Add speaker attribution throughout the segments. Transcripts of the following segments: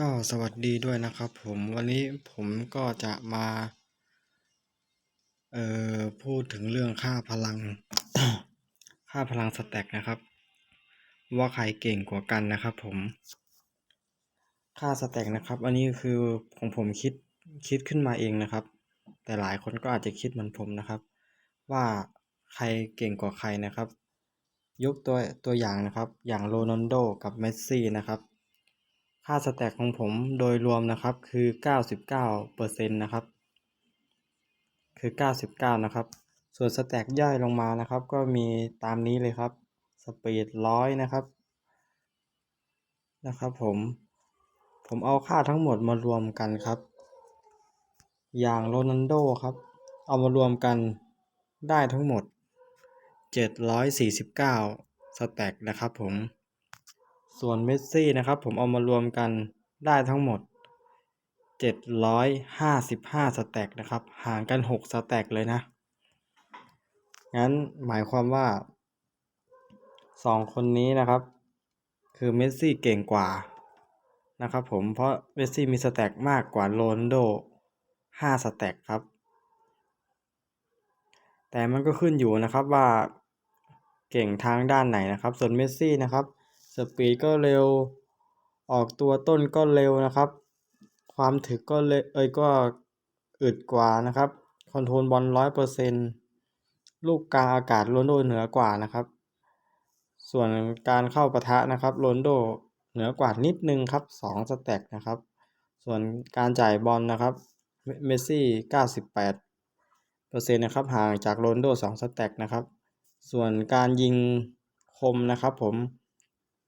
Speaker 1: ก็สวัสดีด้วยนะครับผมวันนี้ผมก็จะมา เอ่อ พูดถึงเรื่องค่าพลัง ค่าพลังสแต็กนะครับ ว่าใครเก่งกว่ากันนะครับผม ค่าสแต็กนะครับ อันนี้คือของผมคิดคิดขึ้นมาเองนะครับ แต่หลายคนก็อาจจะคิดเหมือนผมนะครับ ว่าใครเก่งกว่าใครนะครับ ยกตัวตัวอย่างนะครับ อย่างโรนัลโดกับเมสซี่นะครับ ค่าสแต็กของผมโดยรวมนะครับคือ 99%นะครับ คือ 99 นะครับ ส่วนสแต็กย่อยลงมานะครับ ก็มีตามนี้เลยครับ สปีดร้อยนะครับ นะครับผม ผมเอาค่าทั้งหมดมารวมกันครับ อย่างโรนัลโดครับ เอามารวมกันได้ทั้งหมด 749 สแต็กนะครับผม ส่วนเมสซี่นะครับ ผมเอามารวมกันได้ทั้งหมด 755 สแต็กนะครับ ห่างกัน 6 สแต็กเลยนะ งั้นหมายความว่า 2 คนนี้นะครับ คือเมสซี่เก่งกว่านะครับผมเพราะเมสซี่มีสแต็กมากกว่าโรนโด 5 สแต็กครับ แต่มันก็ขึ้นอยู่นะครับว่าเก่งทางด้านไหนนะครับ ส่วนเมสซี่นะครับ สปีดก็เร็ว ออกตัวต้นก็เร็วนะครับ ความถึกก็เลยเอ้ยก็อึดกว่านะครับ คอนโทรลบอลร้อยเปอร์เซ็นลูกกลางอากาศโรนโดเหนือกว่านะครับ ส่วนการเข้าปะทะนะครับโรนโดเหนือกว่านิดนึงครับสองสแต็กนะครับ ส่วนการจ่ายบอลนะครับเมสซี่เก้าสิบแปดเปอร์เซ็นต์นะครับห่างจากโรนโดสองสแต็กนะครับ ส่วนการยิงคมนะครับผม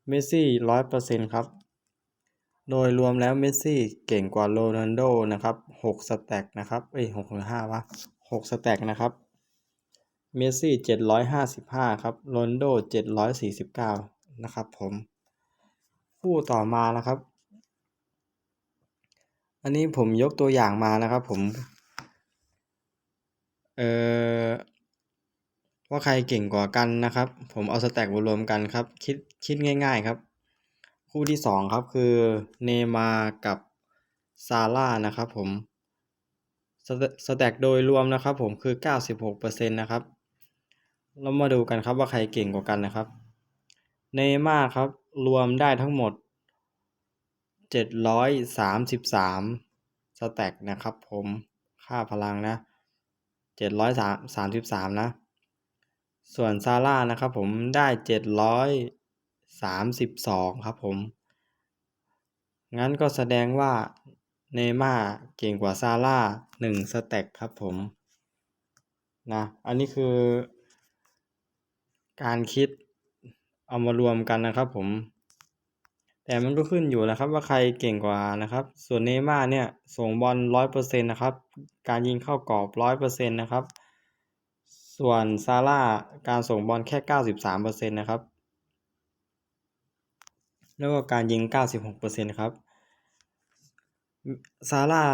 Speaker 1: เมสซี่ร้อยเปอร์เซ็นต์ครับ โดยรวมแล้วเมสซี่เก่งกว่าโรนัลโดนะครับหกสแต็กนะครับ เอ้ยหกหรือห้าวะหกสแต็กนะครับ เมสซี่เจ็ดร้อยห้าสิบห้าครับ โรนัลโดเจ็ดร้อยสี่สิบเก้านะครับผม คู่ต่อมานะครับ อันนี้ผมยกตัวอย่างมานะครับผม เอ่อ ว่าใครเก่งกว่ากันนะครับ ผมเอาสแต็กมารวมกันครับ คิดคิดง่ายๆครับ คู่ที่สองครับคือเนมากับซาร่านะครับผมสแต็กโดยรวมนะครับ ผมคือ 96%นะครับ เรามาดูกันครับว่าใครเก่งกว่ากันนะครับ เนมาครับรวมได้ทั้งหมด 733 สแต็กนะครับ ผมค่าพลังนะ733นะ ส่วนซาร่านะครับผมได้732ครับผม งั้นก็แสดงว่าเนม่าเก่งกว่าซาร่า1สแต็กครับผมนะอันนี้คือ การคิดเอามารวมกันนะครับผม แต่มันก็ขึ้นอยู่นะครับว่าใครเก่งกว่านะครับ ส่วนเนม่าเนี่ยส่งบอลร้อยเปอร์เซ็นต์นะครับ การยิงเข้ากรอบร้อยเปอร์เซ็นต์นะครับ ส่วนซาร่าการส่งบอลแค่เก้าสิบสามเปอร์เซ็นต์นะครับ แล้วก็การยิงเก้าสิบหกเปอร์เซ็นต์ครับ ซาร่า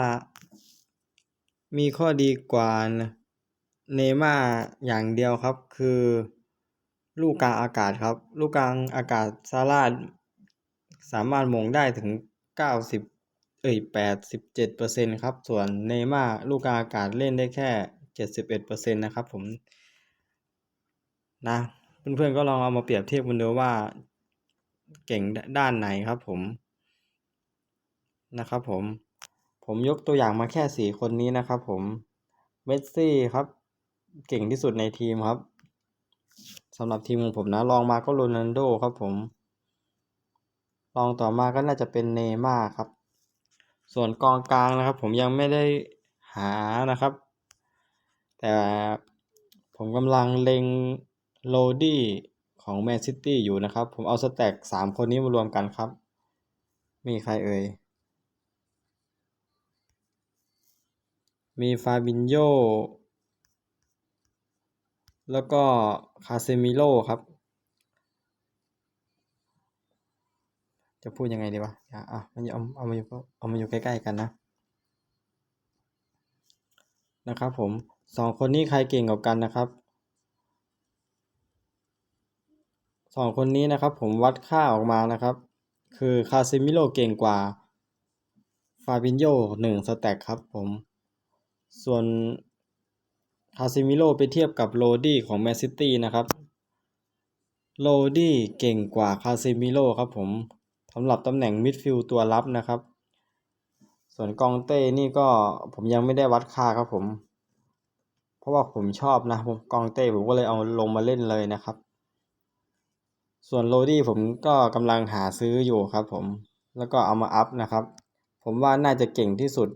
Speaker 1: มีข้อดีกว่าเนม่าอย่างเดียวครับ คือลูกกลางอากาศครับ ลูกกลางอากาศซาร่าสามารถมงได้ถึงเก้าสิบเอ้ยแปดสิบเจ็ดเปอร์เซ็นครับ ส่วนเนม่าลูกกลางอากาศเล่นได้แค่ เจ็ดสิบเอ็ดเปอร์เซ็นนะครับผมนะเพื่อนๆก็ลองเอามาเปรียบเทียบกันดูว่าเก่งด้านไหนครับผมนะครับ ผมผมยกตัวอย่างมาแค่สี่คนนี้นะครับ ผมเมสซี่ครับ เก่งที่สุดในทีมครับสำหรับทีมของผมนะลองมาก็โรนัลโดครับผมลองต่อมาก็น่าจะเป็นเนม่าครับ ส่วนกองกลางนะครับ ผมยังไม่ได้หานะครับ แต่ผมกำลังเล็งโลดี้ของแมนซิตี้อยู่นะครับ ผมเอาสแต็กสามคนนี้มารวมกันครับ มีใครเอ่ย มีฟาบินโยแล้วก็คาเซมิโลครับ จะพูดยังไงดีวะอะมันเอาเอามาอยู่เอามาอยู่ใกล้ ๆ กันนะ นะครับผม สองคนนี้ใครเก่งกว่ากันนะครับสองคนนี้นะครับผมวัดค่าออกมานะครับ คือคาเซมิโลเก่งกว่าฟาบินโยหนึ่งสแต็กครับผม ส่วนคาซิมิโร่ไปเทียบกับโรดี้ของแมนซิตี้นะครับโรดี้เก่งกว่าคาซิมิโร่ครับผมสำหรับตำแหน่งมิดฟิลด์ตัวรับนะครับ ส่วนกองเต้นี่ก็ผมยังไม่ได้วัดค่าครับผม เพราะว่าผมชอบนะผมกองเต้ผมก็เลยเอาลงมาเล่นเลยนะครับ ส่วนโรดี้ผมก็กำลังหาซื้ออยู่ครับผมแล้วก็เอามาอัพนะครับ ผมว่าน่าจะเก่งที่สุด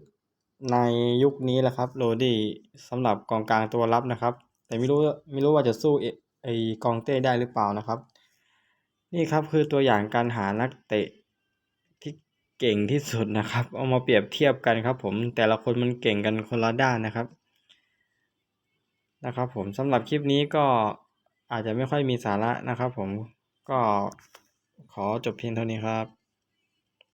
Speaker 1: ในยุคนี้แหละครับโรดี้สำหรับกองกลางตัวรับนะครับ แต่ไม่รู้ไม่รู้ว่าจะสู้ไอ้ไอกองเต้ได้หรือเปล่านะครับ นี่ครับคือตัวอย่างการหานักเตะที่เก่งที่สุดนะครับ เอามาเปรียบเทียบกันครับ ผมแต่ละคนมันเก่งกันคนละด้านนะครับ นะครับผมสำหรับคลิปนี้ก็อาจจะไม่ค่อยมีสาระนะครับผมก็ขอจบเพียงเท่านี้ครับ